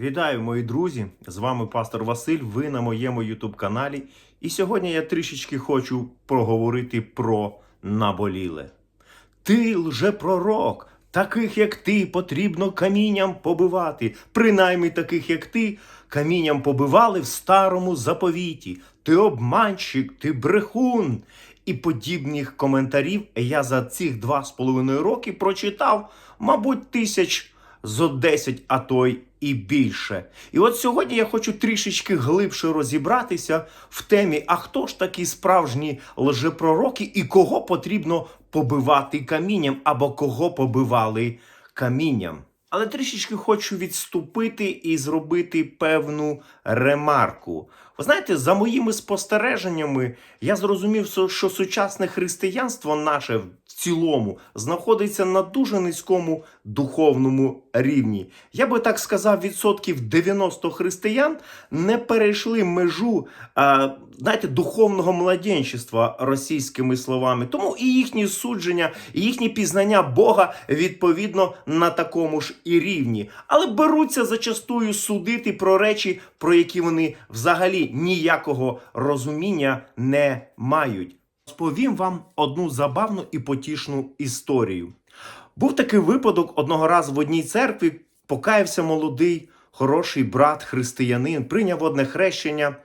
Вітаю, мої друзі! З вами пастор Василь. Ви на моєму Ютуб каналі. І сьогодні я трішечки хочу проговорити про наболіле. Ти лжепророк, таких як ти потрібно камінням побивати. Принаймні таких як ти камінням побивали в старому заповіті. Ти обманщик, ти брехун. І подібних коментарів я за цих два з половиною роки прочитав, мабуть, тисяч зо 10, а то й і більше. І от сьогодні я хочу трішечки глибше розібратися в темі, а хто ж такі справжні лжепророки і кого потрібно побивати камінням, або кого побивали камінням. Але трішечки хочу відступити і зробити певну ремарку. Ви знаєте, за моїми спостереженнями, я зрозумів, що- сучасне християнство наше цілому знаходиться на дуже низькому духовному рівні. Я би так сказав, відсотків 90 християн не перейшли межу, а, знаєте, духовного младенчества російськими словами. Тому і їхні судження, і їхні пізнання Бога відповідно на такому ж і рівні, але беруться зачастую судити про речі, про які вони взагалі ніякого розуміння не мають. Розповім вам одну забавну і потішну історію. Був такий випадок одного разу в одній церкві покаявся молодий, хороший брат, християнин, прийняв одне хрещення.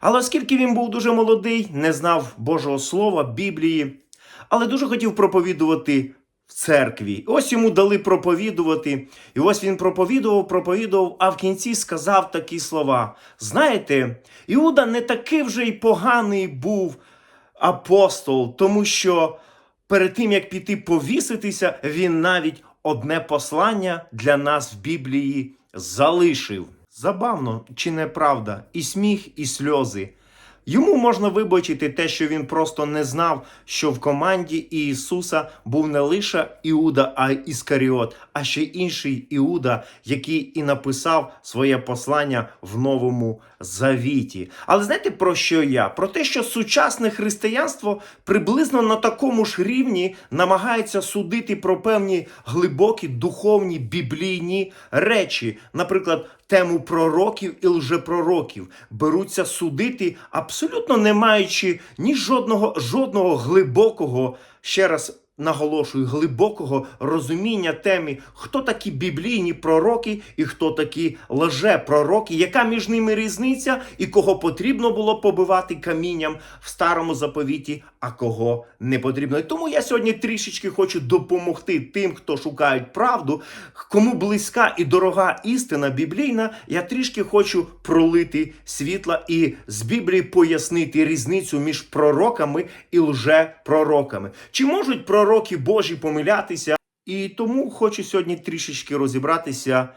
Але оскільки він був дуже молодий, не знав Божого Слова, Біблії, але дуже хотів проповідувати в церкві. Ось йому дали проповідувати, і ось він проповідував, проповідував, а в кінці сказав такі слова: Знаєте, Іуда не такий вже й поганий був апостол, тому що перед тим як піти повіситися, він навіть одне послання для нас в Біблії залишив. Забавно, чи не правда? І сміх, і сльози. Йому можна вибачити те, що він просто не знав, що в команді Ісуса був не лише Іуда, а Іскаріот, а ще інший Іуда, який і написав своє послання в новому завіті. Але знаєте про що я? Про те, що сучасне християнство приблизно на такому ж рівні намагається судити про певні глибокі духовні біблійні речі, наприклад. Тему пророків і лжепророків. Беруться судити, абсолютно не маючи ні жодного жодного глибокого, ще раз наголошую, глибокого розуміння темі, хто такі біблійні пророки і хто такі лжепророки, яка між ними різниця, і кого потрібно було побивати камінням в старому заповіті, а кого не потрібно. І тому я сьогодні трішечки хочу допомогти тим, хто шукають правду, кому близька і дорога істина біблійна. Я трішки хочу пролити світла і з Біблії пояснити різницю між пророками і лжепророками. Чи можуть пророки Божі помилятися? І тому хочу сьогодні трішечки розібратися,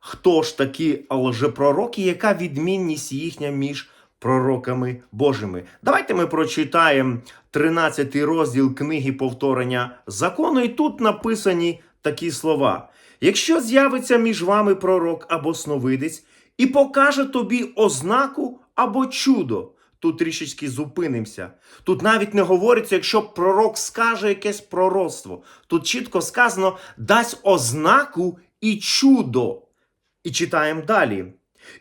хто ж такі лжепророки, яка відмінність їхня між пророками Божими. Давайте ми прочитаємо 13 розділ книги повторення закону, і тут написані такі слова: якщо з'явиться між вами пророк або сновидець і покаже тобі ознаку або чудо. Тут трішечки зупинимося. Тут навіть не говориться, якщо пророк скаже якесь пророцтво. Тут чітко сказано дасть ознаку і чудо. І читаємо далі.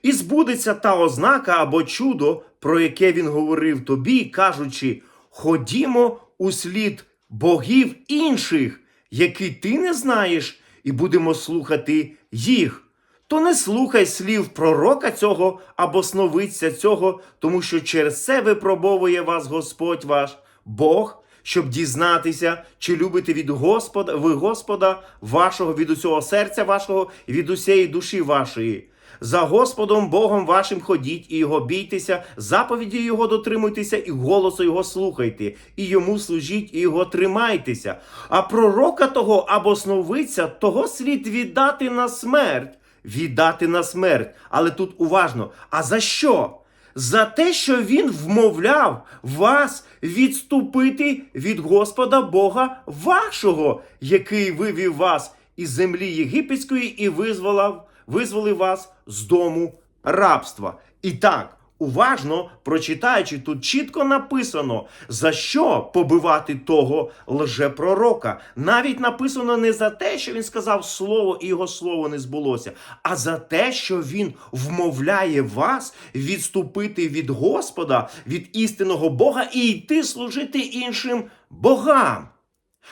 І збудеться та ознака або чудо, про яке він говорив тобі, кажучи: ходімо у слід богів інших, які ти не знаєш, і будемо слухати їх. То не слухай слів пророка цього або сновидця цього, тому що через це випробовує вас Господь ваш Бог, щоб дізнатися, чи любите від Господа, ви Господа вашого від усього серця вашого і від усієї душі вашої. За Господом Богом вашим ходіть і його бійтеся, заповіді Його дотримуйтеся, і голосу Його слухайте, і йому служіть, і його тримайтеся. А пророка того або сновидця того слід віддати на смерть, віддати на смерть. Але тут уважно. А за що? За те, що він вмовляв вас відступити від Господа Бога вашого, який вивів вас із землі єгипетської і визволив, визволив вас з дому рабства. І так, уважно прочитаючи, тут чітко написано, за що побивати того лжепророка. Навіть написано не за те, що він сказав слово і його слово не збулося, а за те, що він вмовляє вас відступити від Господа, від істинного Бога і йти служити іншим богам.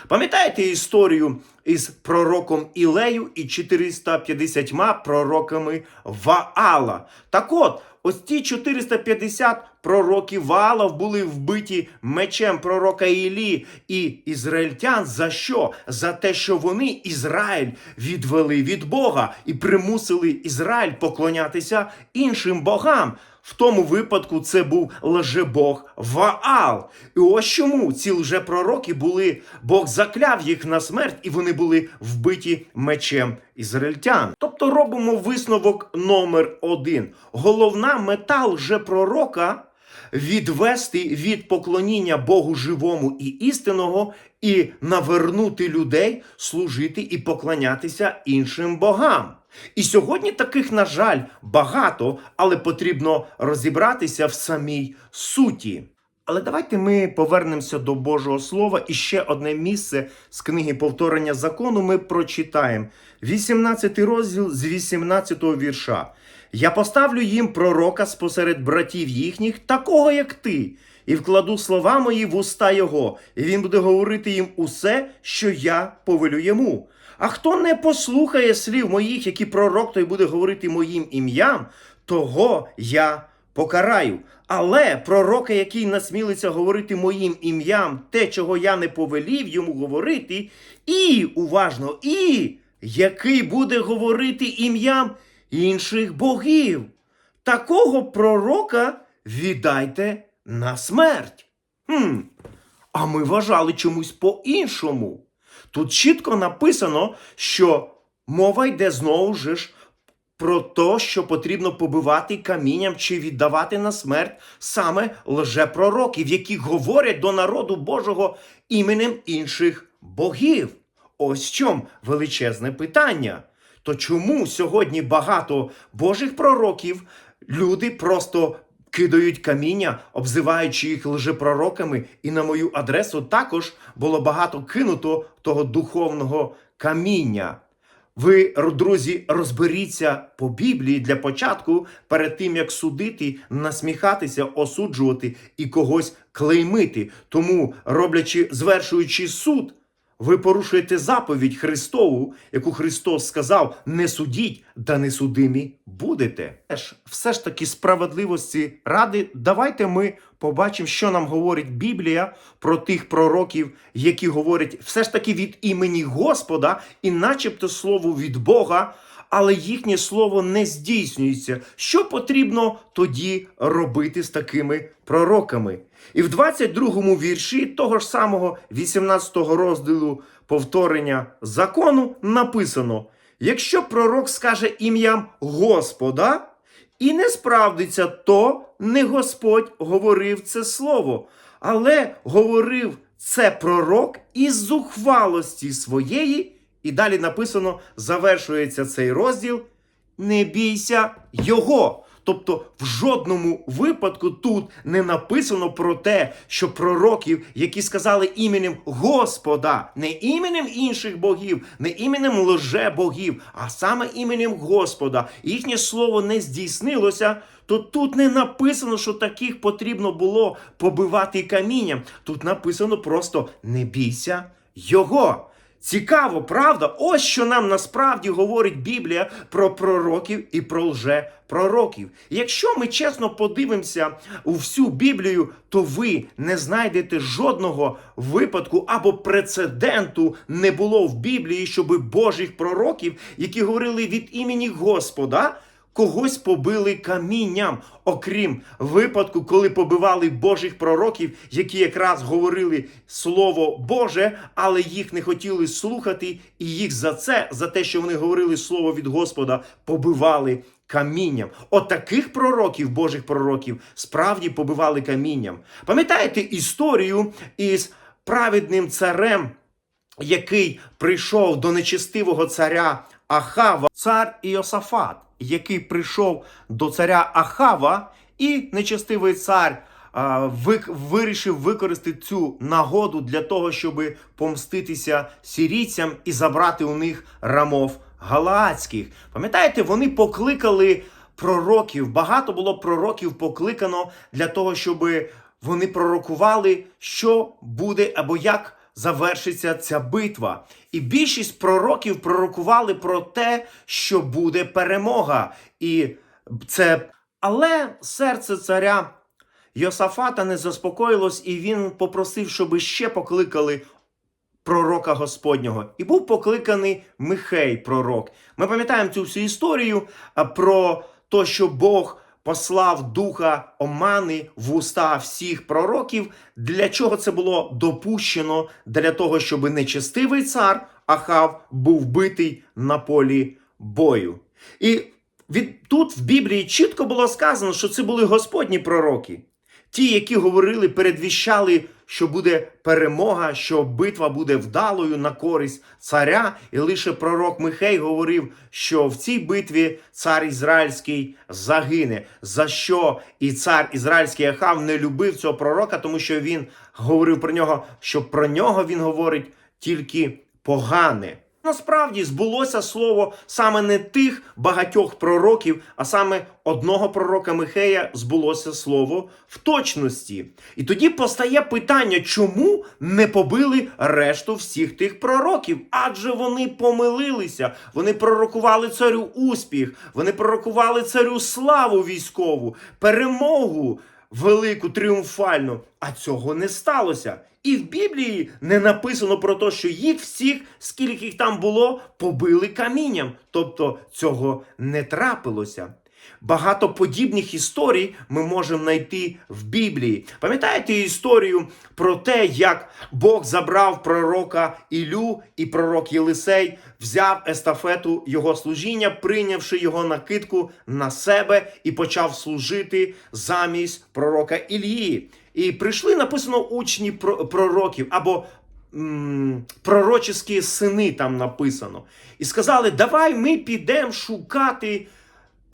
Пам'ятаєте історію із пророком Ілею і 450 пророками Ваала? Так от, ось ці 450 пророків Ваалов були вбиті мечем пророка Ілі і ізраїльтян. За що? За те, що вони Ізраїль відвели від Бога і примусили Ізраїль поклонятися іншим богам. В тому випадку це був лжебог Ваал. І ось чому ці лжепророки були, Бог закляв їх на смерть, і вони були вбиті мечем ізраїльтян. Тобто робимо висновок номер один. Головна мета лжепророка відвести від поклоніння Богу живому і істинного і навернути людей служити і поклонятися іншим богам. І сьогодні таких, на жаль, багато, але потрібно розібратися в самій суті. Але давайте ми повернемося до Божого Слова і ще одне місце з книги Повторення закону ми прочитаємо. 18 розділ з 18 вірша. Я поставлю їм пророка спосеред братів їхніх, такого як ти, і вкладу слова мої в уста його, і він буде говорити їм усе, що я повелю йому. А хто не послухає слів моїх, які пророк той буде говорити моїм ім'ям, того я покараю. Але пророка, який насмілиться говорити моїм ім'ям, те, чого я не повелів йому говорити, і уважно, і який буде говорити ім'ям інших богів, такого пророка віддайте на смерть. Хм, а ми вважали чомусь по-іншому. Тут чітко написано, що мова йде знову ж про те, що потрібно побивати камінням чи віддавати на смерть саме лжепророків, які говорять до народу Божого іменем інших богів. Ось в чому величезне питання. То чому сьогодні багато Божих пророків люди просто кидають каміння, обзиваючи їх лжепророками, і на мою адресу також було багато кинуто того духовного каміння. Ви, друзі, розберіться по Біблії для початку перед тим, як судити, насміхатися, осуджувати і когось клеймити. Тому, роблячи, звершуючи суд, ви порушуєте заповідь Христову, яку Христос сказав: не судіть, да не судимі будете. Теж все ж таки справедливості ради, давайте ми побачимо, що нам говорить Біблія про тих пророків, які говорять все ж таки від імені Господа, і начебто слово від Бога. Але їхнє слово не здійснюється. Що потрібно тоді робити з такими пророками? І в 22-му вірші того ж самого 18-го розділу повторення закону написано: якщо пророк скаже ім'ям Господа і не справдиться, то не Господь говорив це слово, але говорив це пророк із зухвалості своєї. І далі написано, завершується цей розділ: не бійся його. Тобто в жодному випадку тут не написано про те, що пророків, які сказали іменем Господа, не іменем інших богів, не іменем лже-богів, а саме іменем Господа, їхнє слово не здійснилося. То тут не написано, що таких потрібно було побивати камінням. Тут написано просто не бійся його. Цікаво, правда? Ось що нам насправді говорить Біблія про пророків і про лже-пророків. Якщо ми чесно подивимося у всю Біблію, то ви не знайдете жодного випадку або прецеденту не було в Біблії, щоби Божих пророків, які говорили від імені Господа. Когось побили камінням, окрім випадку, коли побивали Божих пророків, які якраз говорили Слово Боже, але їх не хотіли слухати, і їх за це, за те, що вони говорили Слово від Господа, побивали камінням. От таких пророків, Божих пророків, справді побивали камінням. Пам'ятаєте історію із праведним царем, який прийшов до нечестивого царя Ахава, цар Іосафат, який прийшов до царя Ахава І нечестивий цар а, вик- вирішив використати цю нагоду для того, щоб помститися сірійцям і забрати у них рамов галаадських. Пам'ятаєте, вони покликали пророків. Багато було пророків покликано для того, щоб вони пророкували, що буде або як завершиться ця битва. І більшість пророків пророкували про те, що буде перемога. І це але серце царя Йосафата не заспокоїлось, і він попросив, щоб ще покликали пророка Господнього. І був покликаний Михей, пророк. Ми пам'ятаємо цю всю історію про те, що Бог послав духа омани в уста всіх пророків. Для чого це було допущено? Для того, щоб нечестивий цар Ахав був битий на полі бою. І від тут в Біблії чітко було сказано, що це були Господні пророки. Ті, які говорили, передвіщали, що буде перемога, що битва буде вдалою на користь царя. І лише пророк Михей говорив, що в цій битві цар Ізраїльський загине. За що і цар Ізраїльський Ахав не любив цього пророка, тому що він говорив про нього, що про нього він говорить тільки погане. Насправді збулося слово саме не тих багатьох пророків, а саме одного пророка Михея збулося слово в точності. І тоді постає питання, чому не побили решту всіх тих пророків? Адже вони помилилися, вони пророкували царю успіх, вони пророкували царю славу військову, перемогу велику тріумфальну. А цього не сталося. І в Біблії не написано про те, що їх всіх, скільки їх там було, побили камінням. Тобто цього не трапилося. Багато подібних історій ми можемо знайти в Біблії. Пам'ятаєте історію про те, як Бог забрав пророка Ілю і пророк Єлисей взяв естафету його служіння, прийнявши його накидку на себе і почав служити замість пророка Ілії. І прийшли написано учні про- пророків або пророчі сини там написано. І сказали: Давай ми підемо шукати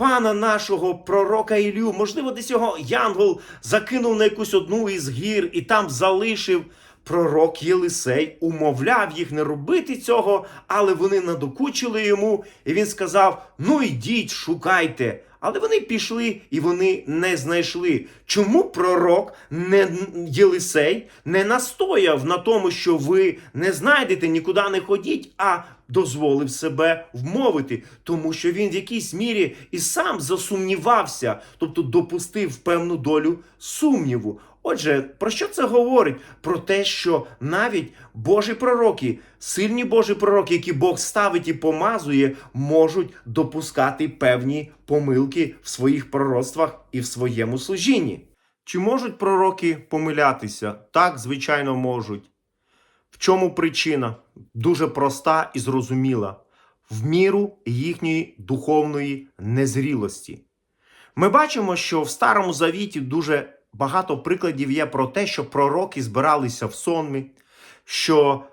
пана нашого пророка Ілю. Можливо, десь його янгол закинув на якусь одну із гір і там залишив. Пророк Єлисей умовляв їх не робити цього, але вони надокучили йому, і він сказав: Ну йдіть, шукайте. Але вони пішли і вони не знайшли. Чому пророк не Єлисей не настояв на тому, що ви не знайдете, нікуди не ходіть, а дозволив себе вмовити, тому що він в якійсь мірі і сам засумнівався, тобто допустив певну долю сумніву. Отже, про що це говорить? Про те, що навіть Божі пророки, сильні Божі пророки, які Бог ставить і помазує, можуть допускати певні помилки в своїх пророцтвах і в своєму служінні. Чи можуть пророки помилятися? Так, звичайно, можуть. В чому причина? Дуже проста і зрозуміла: в міру їхньої духовної незрілості. Ми бачимо, що в Старому Завіті дуже багато прикладів є про те, що пророки збиралися в сонмі, що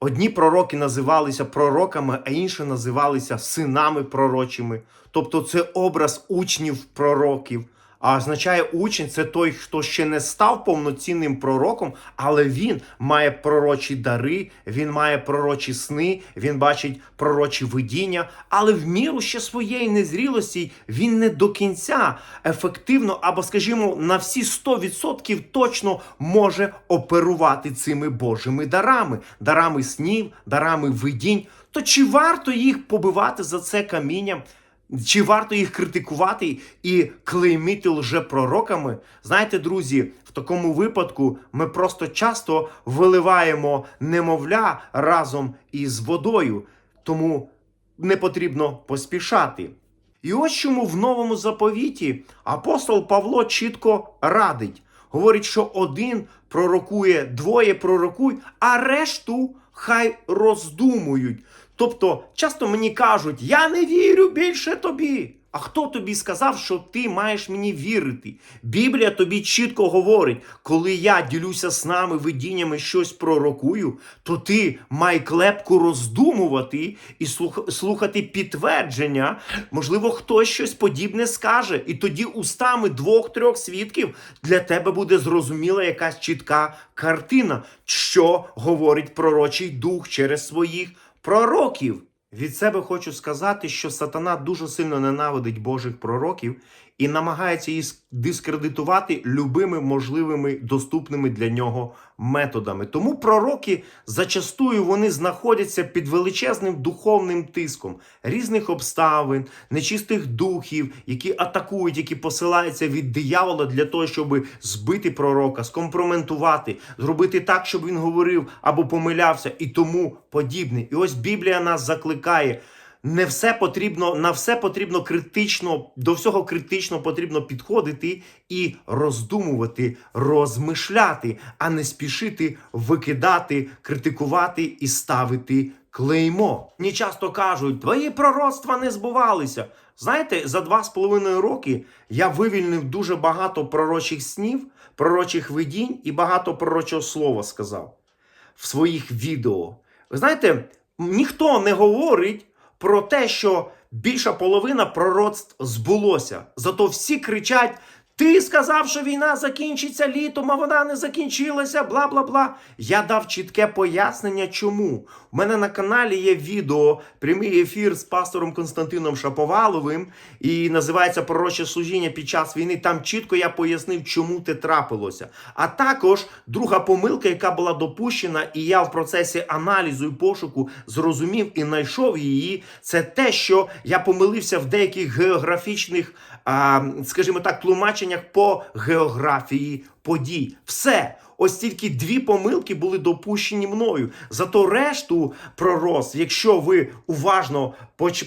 одні пророки називалися пророками, а інші називалися синами пророчими. Тобто це образ учнів пророків. А означає учень це той, хто ще не став повноцінним пророком, але він має пророчі дари, він має пророчі сни, він бачить пророчі видіння, але в міру ще своєї незрілості він не до кінця ефективно або, скажімо, на всі 100% точно може оперувати цими Божими дарами, дарами снів, дарами видінь. То чи варто їх побивати за це камінням? Чи варто їх критикувати і клеймити лжепророками? Знаєте, друзі, в такому випадку ми просто часто виливаємо немовля разом із водою, тому не потрібно поспішати. І ось чому в новому заповіті апостол Павло чітко радить. Говорить, що один пророкує, двоє пророкують, а решту хай роздумують. Тобто, часто мені кажуть, я не вірю більше тобі. А хто тобі сказав, що ти маєш мені вірити? Біблія тобі чітко говорить, коли я ділюся з нами видіннями щось пророкую, то ти май клепку роздумувати і слухати підтвердження. Можливо, хтось щось подібне скаже, і тоді устами двох-трьох свідків для тебе буде зрозуміла якась чітка картина, що говорить пророчий дух через своїх пророків. Від себе хочу сказати, що сатана дуже сильно ненавидить Божих пророків і намагається їх дискредитувати любими можливими доступними для нього методами. Тому пророки зачастую вони знаходяться під величезним духовним тиском різних обставин, нечистих духів, які атакують, які посилаються від диявола для того, щоб збити пророка, скомпроментувати, зробити так, щоб він говорив або помилявся, і тому подібне. І ось Біблія нас закликає. Не все потрібно, на все потрібно критично, до всього критично потрібно підходити і роздумувати, розмишляти, а не спішити викидати, критикувати і ставити клеймо. Мені часто кажуть, твої пророцтва не збувалися. Знаєте, за два з половиною роки я вивільнив дуже багато пророчих снів, пророчих видінь і багато пророчого слова сказав в своїх відео. Ви знаєте, ніхто не говорить про те, що більша половина пророцтв збулося. Зато всі кричать: ти сказав, що війна закінчиться літом, а вона не закінчилася, бла бла бла. Я дав чітке пояснення, чому. У мене на каналі є відео, прямий ефір з пастором Константином Шаповаловим, і називається Пророче служіння під час війни. Там чітко я пояснив, чому те трапилося. А також друга помилка, яка була допущена, і я в процесі аналізу і пошуку зрозумів і знайшов її. Це те, що я помилився в деяких географічних, скажімо так, тлумаченнях по географії подій. Все. Ось тільки дві помилки були допущені мною. Зато решту пророс, якщо ви уважно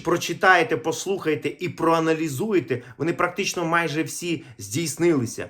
прочитаєте, послухаєте і проаналізуєте, вони практично майже всі здійснилися.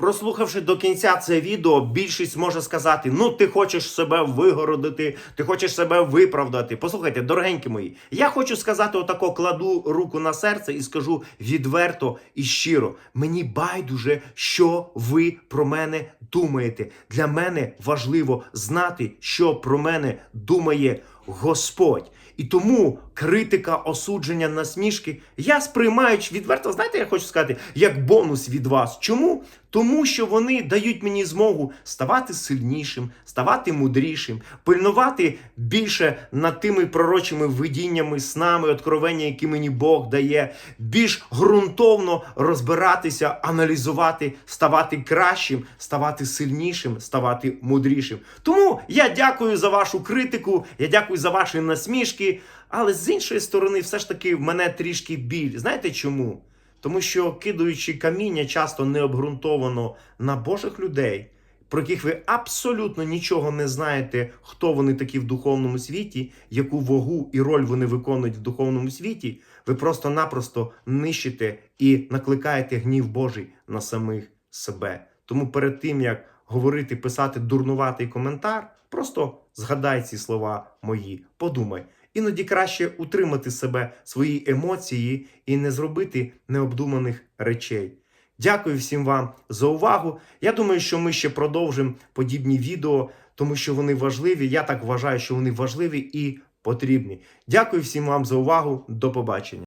Прослухавши до кінця це відео, більшість може сказати: ну ти хочеш себе вигородити, ти хочеш себе виправдати. Послухайте, дорогенькі мої, я хочу сказати, отако кладу руку на серце і скажу відверто і щиро. Мені байдуже, що ви про мене думаєте. Для мене важливо знати, що про мене думає Господь. І тому критика, осудження, насмішки я сприймаю відверто, знаєте, я хочу сказати, як бонус від вас. Чому? Тому що вони дають мені змогу ставати сильнішим, ставати мудрішим, пильнувати більше над тими пророчими видіннями, снами, откровення, які мені Бог дає, більш ґрунтовно розбиратися, аналізувати, ставати кращим, ставати сильнішим, ставати мудрішим. Тому я дякую за вашу критику, я дякую за ваші насмішки. Але з іншої сторони, все ж таки, в мене трішки біль. Знаєте чому? Тому що кидаючи каміння часто необґрунтовано на Божих людей, про яких ви абсолютно нічого не знаєте, хто вони такі в духовному світі, яку вагу і роль вони виконують в духовному світі, ви просто-напросто нищите і накликаєте гнів Божий на самих себе. Тому перед тим як говорити, писати дурнуватий коментар, просто згадай ці слова мої, подумай. Іноді краще утримати себе, свої емоції і не зробити необдуманих речей. Дякую всім вам за увагу. Я думаю, що ми ще продовжимо подібні відео, тому що вони важливі. Я так вважаю, що вони важливі і потрібні. Дякую всім вам за увагу. До побачення.